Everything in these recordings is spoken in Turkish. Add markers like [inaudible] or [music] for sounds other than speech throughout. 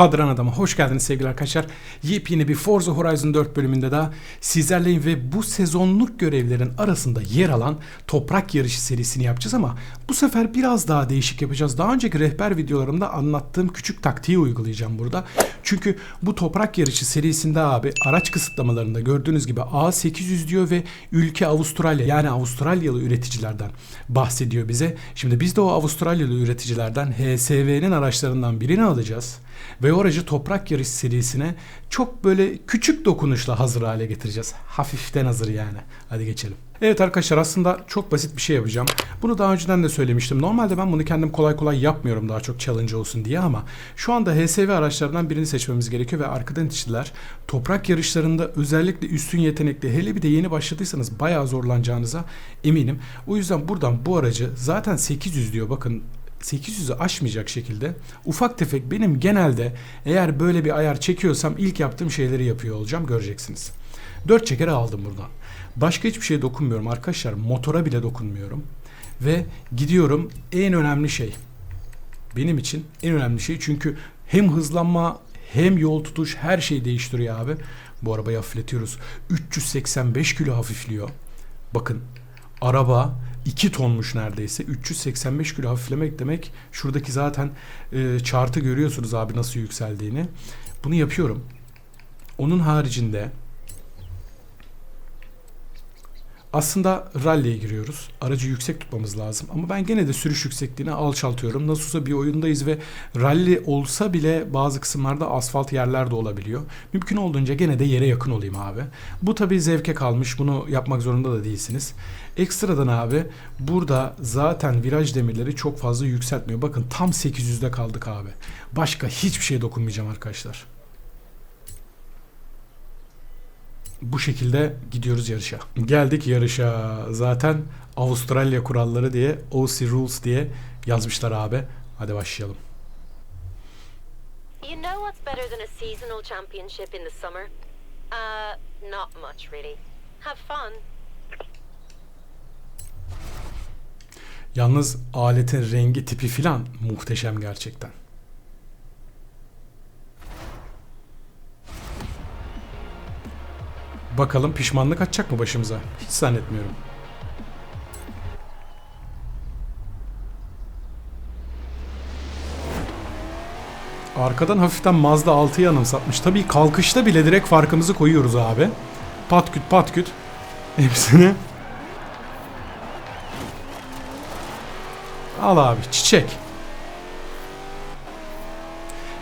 Kadran Adam'a hoş geldiniz sevgili arkadaşlar. Yepyeni bir Forza Horizon 4 bölümünde daha sizlerleyim ve bu sezonluk görevlerin arasında yer alan toprak yarışı serisini yapacağız ama bu sefer biraz daha değişik yapacağız. Daha önceki rehber videolarımda anlattığım küçük taktiği uygulayacağım burada. Çünkü bu toprak yarışı serisinde abi araç kısıtlamalarında gördüğünüz gibi A800 diyor ve ülke Avustralya yani Avustralyalı üreticilerden bahsediyor bize. Şimdi biz de o Avustralyalı üreticilerden HSV'nin araçlarından birini alacağız. Ve aracı toprak yarış serisine çok böyle küçük dokunuşla hazır hale getireceğiz. Hafiften hazır yani. Hadi geçelim. Evet arkadaşlar aslında çok basit bir şey yapacağım. Bunu daha önceden de söylemiştim. Normalde ben bunu kendim kolay kolay yapmıyorum daha çok challenge olsun diye ama şu anda HSV araçlardan birini seçmemiz gerekiyor ve arkadan itişliler toprak yarışlarında özellikle üstün yetenekli hele bir de yeni başladıysanız bayağı zorlanacağınıza eminim. O yüzden buradan bu aracı zaten 800 diyor bakın 800'ü aşmayacak şekilde ufak tefek benim genelde eğer böyle bir ayar çekiyorsam ilk yaptığım şeyleri yapıyor olacağım göreceksiniz. 4 çekeri aldım buradan. Başka hiçbir şeye dokunmuyorum arkadaşlar. Motora bile dokunmuyorum. Ve gidiyorum en önemli şey. Benim için en önemli şey çünkü hem hızlanma hem yol tutuş her şeyi değiştiriyor abi. Bu arabayı hafifletiyoruz. 385 kilo hafifliyor. Bakın araba 2 tonmuş neredeyse. 385 kilo hafiflemek demek. Şuradaki zaten e, chartı görüyorsunuz abi nasıl yükseldiğini. Bunu yapıyorum. Onun haricinde aslında rally'e giriyoruz. Aracı yüksek tutmamız lazım. Ama ben gene de sürüş yüksekliğini alçaltıyorum. Nasıl olsa bir oyundayız ve rally olsa bile bazı kısımlarda asfalt yerler de olabiliyor. Mümkün olduğunca gene de yere yakın olayım abi. Bu tabi zevke kalmış. Bunu yapmak zorunda da değilsiniz. Ekstradan abi burada zaten viraj demirleri çok fazla yükseltmiyor. Bakın tam 800'de kaldık abi. Başka hiçbir şeye dokunmayacağım arkadaşlar. Bu şekilde gidiyoruz yarışa. Geldik yarışa. Zaten Avustralya kuralları diye OC Rules diye yazmışlar abi. Hadi başlayalım. You know what's better than a seasonal championship in the summer? Uh, not much really. Have fun. Yalnız aletin rengi tipi filan muhteşem gerçekten. Bakalım pişmanlık açacak mı başımıza? Hiç zannetmiyorum. Arkadan hafiften Mazda 6'yı anımsatmış. Tabii kalkışta bile direkt farkımızı koyuyoruz abi. Pat küt pat küt. Hepsini. Al abi çiçek.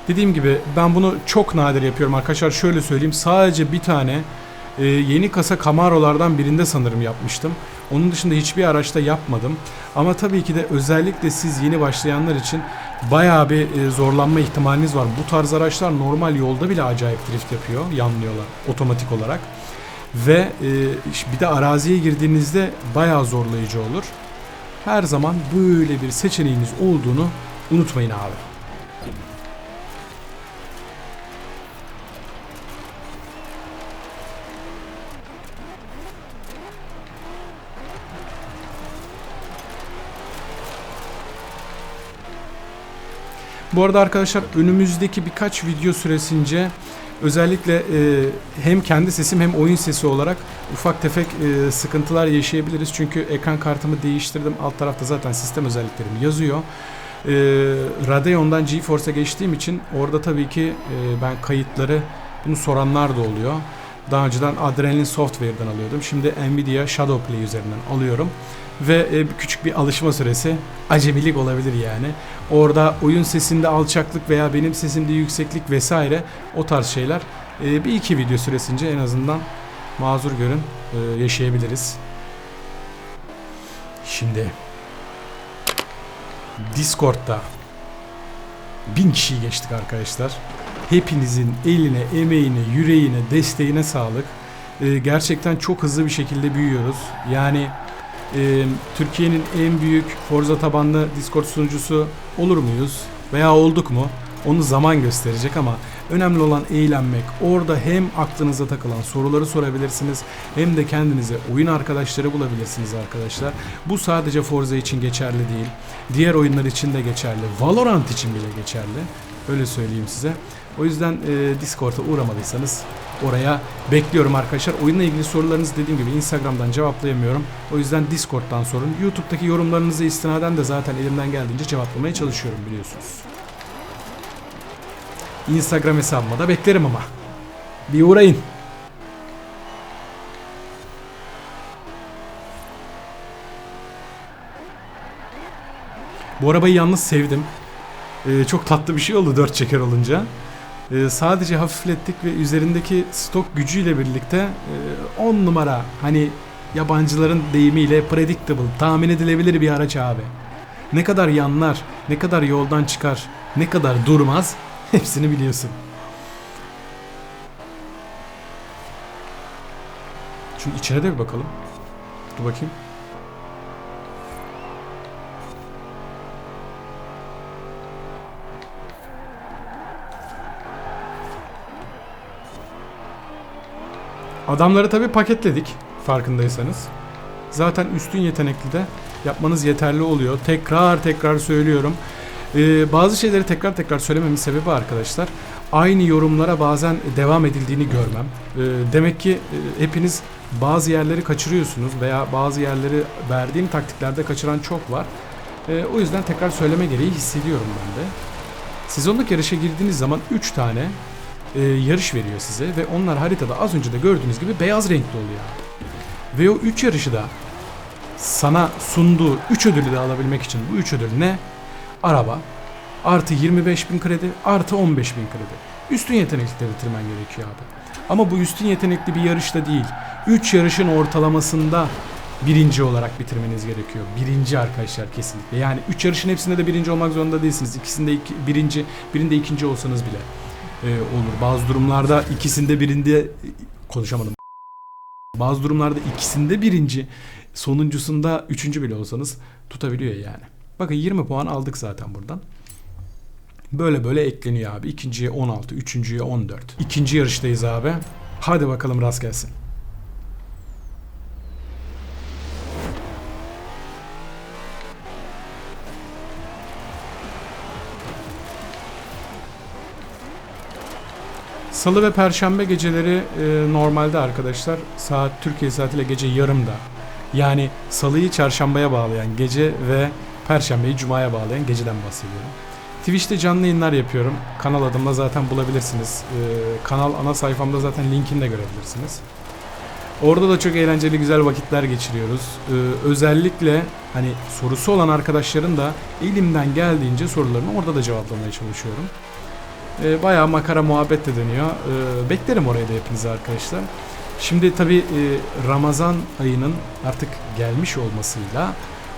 Dediğim gibi ben bunu çok nadir yapıyorum arkadaşlar. Şöyle söyleyeyim sadece bir tane e, yeni kasa Camaro'lardan birinde sanırım yapmıştım. Onun dışında hiçbir araçta yapmadım. Ama tabii ki de özellikle siz yeni başlayanlar için bayağı bir e, zorlanma ihtimaliniz var. Bu tarz araçlar normal yolda bile acayip drift yapıyor, yanlıyorlar otomatik olarak. Ve e, bir de araziye girdiğinizde bayağı zorlayıcı olur. Her zaman böyle bir seçeneğiniz olduğunu unutmayın abi. Bu arada arkadaşlar önümüzdeki birkaç video süresince özellikle e, hem kendi sesim hem oyun sesi olarak ufak tefek e, sıkıntılar yaşayabiliriz. Çünkü ekran kartımı değiştirdim. Alt tarafta zaten sistem özelliklerim yazıyor. E, Radeon'dan GeForce'a geçtiğim için orada tabii ki e, ben kayıtları bunu soranlar da oluyor. Daha önceden Adrenalin Software'dan alıyordum. Şimdi Nvidia Shadowplay üzerinden alıyorum ve e, küçük bir alışma süresi acemilik olabilir yani. Orada oyun sesinde alçaklık veya benim sesimde yükseklik vesaire o tarz şeyler e, bir iki video süresince en azından mazur görün e, yaşayabiliriz. Şimdi Discord'da bin kişiyi geçtik arkadaşlar. Hepinizin eline, emeğine, yüreğine, desteğine sağlık. Gerçekten çok hızlı bir şekilde büyüyoruz. Yani e, Türkiye'nin en büyük Forza tabanlı Discord sunucusu olur muyuz? Veya olduk mu? Onu zaman gösterecek ama önemli olan eğlenmek. Orada hem aklınıza takılan soruları sorabilirsiniz hem de kendinize oyun arkadaşları bulabilirsiniz arkadaşlar. Bu sadece Forza için geçerli değil. Diğer oyunlar için de geçerli. Valorant için bile geçerli. Öyle söyleyeyim size. O yüzden e, Discord'a uğramadıysanız oraya bekliyorum arkadaşlar. Oyunla ilgili sorularınızı dediğim gibi Instagram'dan cevaplayamıyorum. O yüzden Discord'dan sorun. YouTube'daki yorumlarınızı istinaden de zaten elimden geldiğince cevaplamaya çalışıyorum biliyorsunuz. Instagram hesabıma da beklerim ama. Bir uğrayın. Bu arabayı yalnız sevdim. Ee, çok tatlı bir şey oldu dört çeker olunca. Ee, sadece hafiflettik ve üzerindeki stok gücüyle birlikte 10 numara hani yabancıların deyimiyle predictable, tahmin edilebilir bir araç abi. Ne kadar yanlar, ne kadar yoldan çıkar, ne kadar durmaz [laughs] hepsini biliyorsun. Çünkü içine de bir bakalım. Dur bakayım. Adamları tabi paketledik farkındaysanız. Zaten üstün yetenekli de yapmanız yeterli oluyor. Tekrar tekrar söylüyorum. Ee, bazı şeyleri tekrar tekrar söylememin sebebi arkadaşlar aynı yorumlara bazen devam edildiğini görmem. Ee, demek ki e, hepiniz bazı yerleri kaçırıyorsunuz veya bazı yerleri verdiğim taktiklerde kaçıran çok var. Ee, o yüzden tekrar söyleme gereği hissediyorum ben de. Sezonluk yarışa girdiğiniz zaman 3 tane e, yarış veriyor size ve onlar haritada az önce de gördüğünüz gibi beyaz renkli oluyor. Ve o 3 yarışı da sana sunduğu 3 ödülü de alabilmek için bu 3 ödül ne? Araba, artı 25 bin kredi, artı 15 bin kredi. Üstün yetenekli bitirmen gerekiyor abi. Ama bu üstün yetenekli bir yarışta değil. 3 yarışın ortalamasında birinci olarak bitirmeniz gerekiyor. Birinci arkadaşlar kesinlikle. Yani 3 yarışın hepsinde de birinci olmak zorunda değilsiniz. İkisinde iki, birinci, birinde ikinci olsanız bile e, olur. Bazı durumlarda ikisinde birinde konuşamadım. Bazı durumlarda ikisinde birinci, sonuncusunda üçüncü bile olsanız tutabiliyor yani. Bakın 20 puan aldık zaten buradan. Böyle böyle ekleniyor abi. İkinciye 16, üçüncüye 14. İkinci yarıştayız abi. Hadi bakalım rast gelsin. Salı ve Perşembe geceleri e, normalde arkadaşlar saat Türkiye saatiyle gece yarımda. Yani Salı'yı Çarşamba'ya bağlayan gece ve Perşembe'yi Cuma'ya bağlayan geceden bahsediyorum. Twitch'te canlı yayınlar yapıyorum. Kanal adımla zaten bulabilirsiniz. E, kanal ana sayfamda zaten linkini de görebilirsiniz. Orada da çok eğlenceli güzel vakitler geçiriyoruz. Ee, özellikle hani sorusu olan arkadaşların da elimden geldiğince sorularını orada da cevaplamaya çalışıyorum. Ee, bayağı makara muhabbet de dönüyor. Ee, beklerim oraya da hepinizi arkadaşlar. Şimdi tabi Ramazan ayının artık gelmiş olmasıyla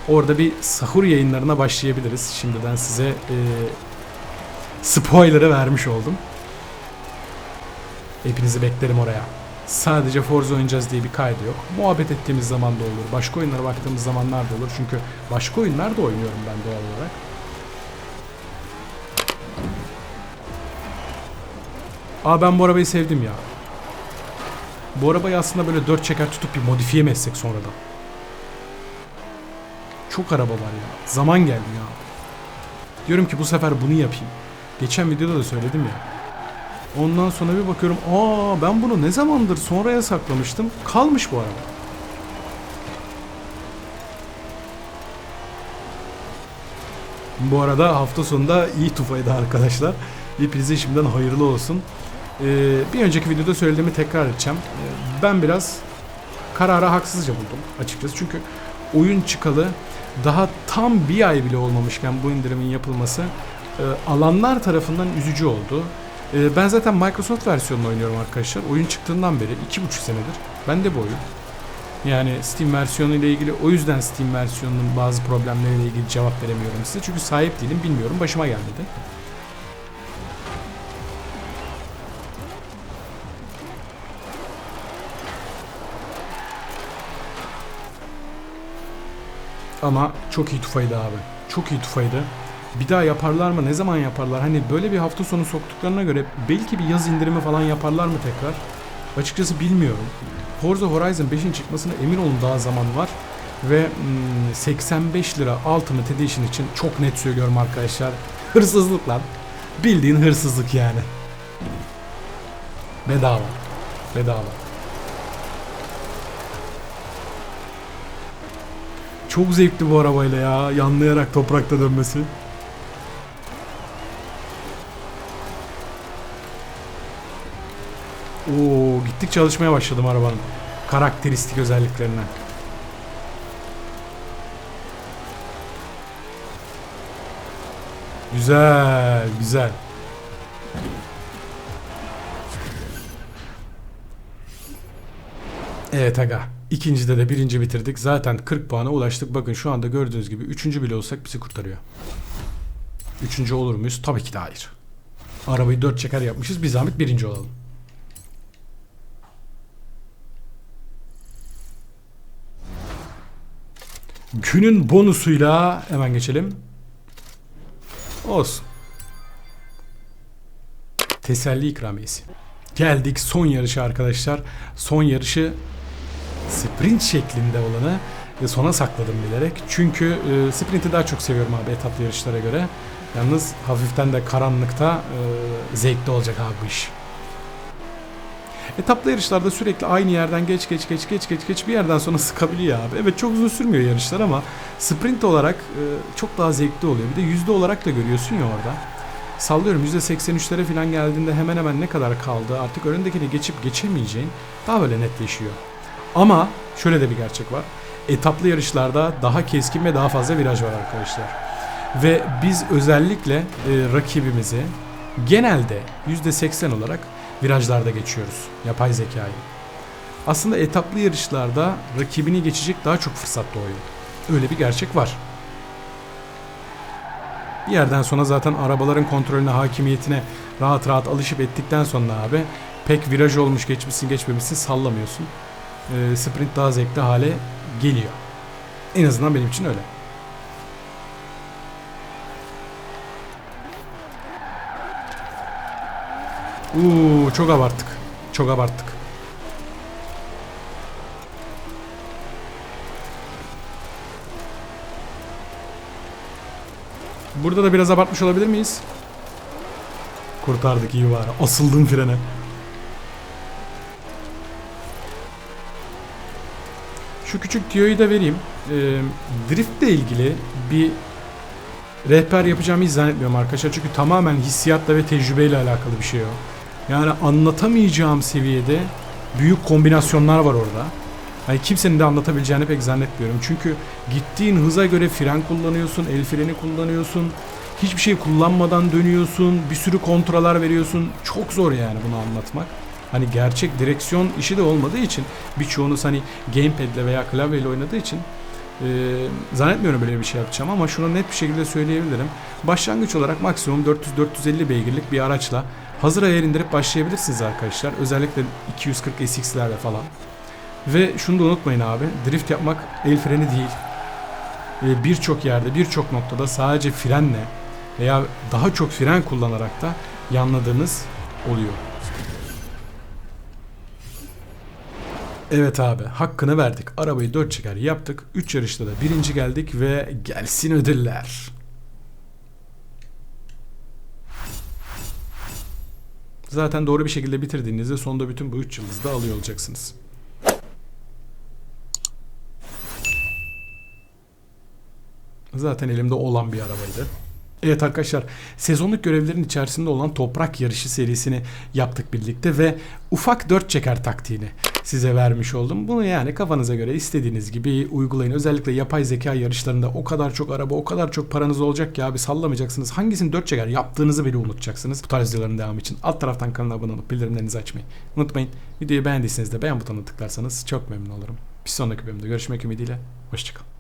orada bir sahur yayınlarına başlayabiliriz. Şimdiden size e, spoiler'ı vermiş oldum. Hepinizi beklerim oraya. Sadece Forza oynayacağız diye bir kaydı yok. Muhabbet ettiğimiz zaman da olur. Başka oyunlara baktığımız zamanlar da olur. Çünkü başka oyunlar da oynuyorum ben doğal olarak. Aa ben bu arabayı sevdim ya. Bu arabayı aslında böyle dört çeker tutup bir modifiye mi etsek sonradan? Çok araba var ya. Zaman geldi ya. Diyorum ki bu sefer bunu yapayım. Geçen videoda da söyledim ya. Ondan sonra bir bakıyorum. Aa ben bunu ne zamandır sonraya saklamıştım. Kalmış bu araba. Bu arada hafta sonunda iyi tufaydı arkadaşlar. Hepinize şimdiden hayırlı olsun. Ee, bir önceki videoda söylediğimi tekrar edeceğim. Ee, ben biraz kararı haksızca buldum açıkçası. Çünkü oyun çıkalı daha tam bir ay bile olmamışken bu indirimin yapılması e, alanlar tarafından üzücü oldu. E, ben zaten Microsoft versiyonunu oynuyorum arkadaşlar. Oyun çıktığından beri iki buçuk senedir. Ben de bu oyun. Yani Steam versiyonu ile ilgili o yüzden Steam versiyonunun bazı problemleriyle ilgili cevap veremiyorum size. Çünkü sahip değilim bilmiyorum başıma gelmedi. Ama çok iyi tufaydı abi. Çok iyi tufaydı. Bir daha yaparlar mı? Ne zaman yaparlar? Hani böyle bir hafta sonu soktuklarına göre belki bir yaz indirimi falan yaparlar mı tekrar? Açıkçası bilmiyorum. Forza Horizon 5'in çıkmasına emin olun daha zaman var. Ve hmm, 85 lira Ultimate Edition için çok net söylüyorum arkadaşlar. [laughs] Hırsızlık lan. Bildiğin hırsızlık yani. Bedava. Bedava. Çok zevkli bu arabayla ya. Yanlayarak toprakta dönmesi. Oo, gittik çalışmaya başladım arabanın. Karakteristik özelliklerine. Güzel, güzel. Evet aga. İkincide de birinci bitirdik. Zaten 40 puana ulaştık. Bakın şu anda gördüğünüz gibi üçüncü bile olsak bizi kurtarıyor. Üçüncü olur muyuz? Tabii ki de hayır. Arabayı dört çeker yapmışız. Bir zahmet birinci olalım. Günün bonusuyla hemen geçelim. Olsun. Teselli ikramiyesi. Geldik son yarışa arkadaşlar. Son yarışı sprint şeklinde olanı sona sakladım bilerek. Çünkü e, sprinti daha çok seviyorum abi etaplı yarışlara göre. Yalnız hafiften de karanlıkta e, zevkli olacak abi bu iş. Etaplı yarışlarda sürekli aynı yerden geç geç geç geç geç geç bir yerden sonra [laughs] sıkabiliyor abi. Evet çok uzun sürmüyor yarışlar ama sprint olarak e, çok daha zevkli oluyor. Bir de yüzde olarak da görüyorsun ya orada. Sallıyorum %83'lere falan geldiğinde hemen hemen ne kadar kaldı artık önündekini geçip geçemeyeceğin daha böyle netleşiyor. Ama şöyle de bir gerçek var. Etaplı yarışlarda daha keskin ve daha fazla viraj var arkadaşlar. Ve biz özellikle e, rakibimizi genelde %80 olarak virajlarda geçiyoruz. Yapay zekayı. Aslında etaplı yarışlarda rakibini geçecek daha çok fırsat doğuyor. Öyle bir gerçek var. Bir yerden sonra zaten arabaların kontrolüne, hakimiyetine rahat rahat alışıp ettikten sonra abi pek viraj olmuş geçmişsin geçmemişsin sallamıyorsun. Ee, sprint daha zevkli hale geliyor. En azından benim için öyle. Uuu çok abarttık. Çok abarttık. Burada da biraz abartmış olabilir miyiz? Kurtardık iyi var. Asıldım frene. Şu küçük tüyoyu da vereyim. Ee, drift ile ilgili bir rehber yapacağımı hiç zannetmiyorum arkadaşlar. Çünkü tamamen hissiyatla ve tecrübeyle alakalı bir şey o. Yani anlatamayacağım seviyede büyük kombinasyonlar var orada. Hani kimsenin de anlatabileceğini pek zannetmiyorum. Çünkü gittiğin hıza göre fren kullanıyorsun, el freni kullanıyorsun. Hiçbir şey kullanmadan dönüyorsun. Bir sürü kontralar veriyorsun. Çok zor yani bunu anlatmak. Hani gerçek direksiyon işi de olmadığı için birçoğunuz hani gamepad'le veya klavyeyle oynadığı için e, zannetmiyorum böyle bir şey yapacağım ama şunu net bir şekilde söyleyebilirim. Başlangıç olarak maksimum 400-450 beygirlik bir araçla hazır ayar indirip başlayabilirsiniz arkadaşlar. Özellikle 240 SX'lerde falan. Ve şunu da unutmayın abi. Drift yapmak el freni değil. Ee, Birçok yerde, birçok noktada sadece frenle veya daha çok fren kullanarak da yanladığınız oluyor. Evet abi hakkını verdik. Arabayı 4 çeker yaptık. 3 yarışta da birinci geldik ve gelsin ödüller. Zaten doğru bir şekilde bitirdiğinizde sonunda bütün bu 3 yıldızı da alıyor olacaksınız. Zaten elimde olan bir arabaydı. Evet arkadaşlar sezonluk görevlerin içerisinde olan toprak yarışı serisini yaptık birlikte ve ufak dört çeker taktiğini size vermiş oldum. Bunu yani kafanıza göre istediğiniz gibi uygulayın. Özellikle yapay zeka yarışlarında o kadar çok araba o kadar çok paranız olacak ki abi sallamayacaksınız. Hangisini dört çeker yaptığınızı bile unutacaksınız. Bu tarz videoların devamı için alt taraftan kanala abone olup bildirimlerinizi açmayı unutmayın. Videoyu beğendiyseniz de beğen butonuna tıklarsanız çok memnun olurum. Bir sonraki bölümde görüşmek ümidiyle. Hoşçakalın.